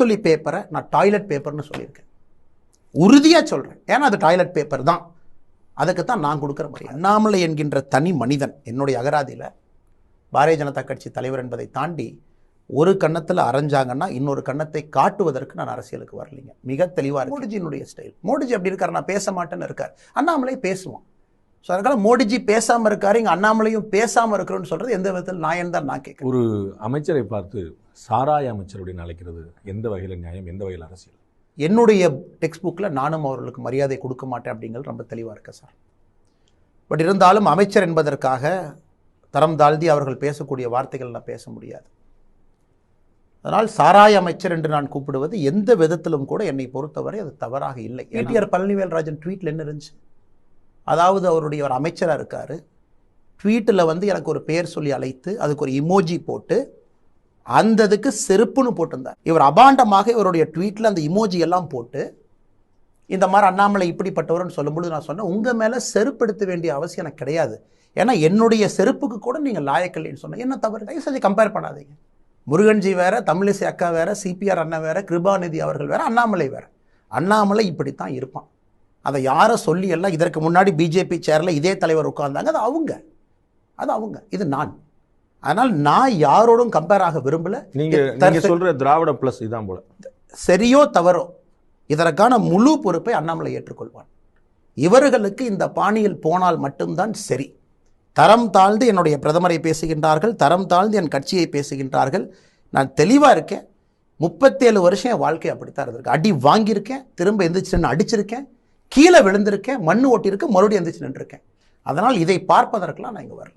சொல்லி பேப்பரை நான் டாய்லெட் பேப்பர்னு சொல்லியிருக்கேன். உறுதியாக சொல்கிறேன் ஏன்னா அது டாய்லெட் பேப்பர் தான். அதுக்கு தான் நான் கொடுக்குற மாதிரி அண்ணாமலை என்கின்ற தனி மனிதன் என்னுடைய அகராதியில் பாரதிய ஜனதா கட்சி தலைவர் என்பதை தாண்டி ஒரு கன்னத்தில் அரைஞ்சாங்கன்னா இன்னொரு கன்னத்தை காட்டுவதற்கு நான் அரசியலுக்கு வரலைங்க. மிக தெளிவாக மோடிஜியினுடைய ஸ்டைல் மோடிஜி அப்படி இருக்கார் நான் பேச மாட்டேன்னு இருக்கார். அண்ணாமலை பேசுவோம் ஸோ அதனால மோடிஜி பேசாமல் இருக்காரு இங்கே அண்ணாமலையும் பேசாமல் இருக்கிறோன்னு சொல்கிறது எந்த விதத்தில் நான் தான் நான் கேட்குறேன். ஒரு அமைச்சரை பார்த்து சாராய அமைச்சர் அப்படின்னு அழைக்கிறது எந்த வகையில் நியாயம் எந்த வகையில் அரசியல்? என்னுடைய டெக்ஸ்ட் புக்கில் நானும் அவர்களுக்கு மரியாதை கொடுக்க மாட்டேன் அப்படிங்கிறது ரொம்ப தெளிவாக இருக்கு சார். பட் இருந்தாலும் அமைச்சர் என்பதற்காக தரம் தாழ்த்தி அவர்கள் பேசக்கூடிய வார்த்தைகள் நான் பேச முடியாது. அதனால் சாராய அமைச்சர் என்று நான் கூப்பிடுவது எந்த விதத்திலும் கூட என்னை பொறுத்தவரை அது தவறாக இல்லை. ஏடிஆர் பழனிவேல்ராஜன் ட்வீட்டில் என்ன இருந்துச்சு? அதாவது அவருடைய ஒரு அமைச்சராக இருக்கார். ட்வீட்டில் வந்து எனக்கு ஒரு பெயர் சொல்லி அழைத்து அதுக்கு ஒரு இமோஜி போட்டு அந்த இதுக்கு செருப்புன்னு போட்டிருந்தார். இவர் அபாண்டமாக இவருடைய ட்வீட்டில் அந்த இமோஜி எல்லாம் போட்டு இந்த மாதிரி அண்ணாமலை இப்படிப்பட்டவர்னு சொல்லும்பொழுது நான் சொன்னேன் உங்கள் மேலே செருப்பு எடுத்த வேண்டிய அவசியம் எனக்கு கிடையாது. ஏன்னா என்னுடைய செருப்புக்கு கூட நீங்கள் லாயக்கல்லைன்னு சொன்னேன். என்ன தவறு? தயவு செஞ்சு கம்பேர் பண்ணாதீங்க. முருகன்ஜி வேற தமிழிசை அக்கா வேற சிபிஆர் அண்ணன் வேற கிருபாநிதி அவர்கள் வேற அண்ணாமலை வேற. அண்ணாமலை இப்படித்தான் இருப்பான். அதை யாரை சொல்லி எல்லாம் இதற்கு முன்னாடி பிஜேபி சேரில் இதே தலைவர் உட்கார்ந்தாங்க. அது அவங்க. அது அவங்க. இது நான். அதனால் நான் யாரோடும் கம்பேர் ஆக விரும்பல. நீங்க நீங்க சொல்ற திராவிட பிளஸ் இதான் போல. சரியோ தவறோ இதற்கான முழு பொறுப்பை அண்ணாமலை ஏற்றுக்கொள்வான். இவர்களுக்கு இந்த பாணியில் போனால் மட்டும்தான் சரி. தரம் தாழ்ந்து என்னுடைய பிரதமரை பேசுகின்றார்கள் தரம் தாழ்ந்து என் கட்சியை பேசுகின்றார்கள். நான் தெளிவாக இருக்கேன். முப்பத்தேழு வருஷம் என் வாழ்க்கை அப்படித்தான் இருந்திருக்கு. அடி வாங்கியிருக்கேன் திரும்ப எந்திரிச்சு அடிச்சிருக்கேன். கீழே விழுந்திருக்கேன் மண் ஓட்டியிருக்கேன் மறுபடியும் எந்திரிச்சு நின்றுருக்கேன். அதனால் இதை பார்ப்பதற்கெல்லாம் நான் இங்கே வரல.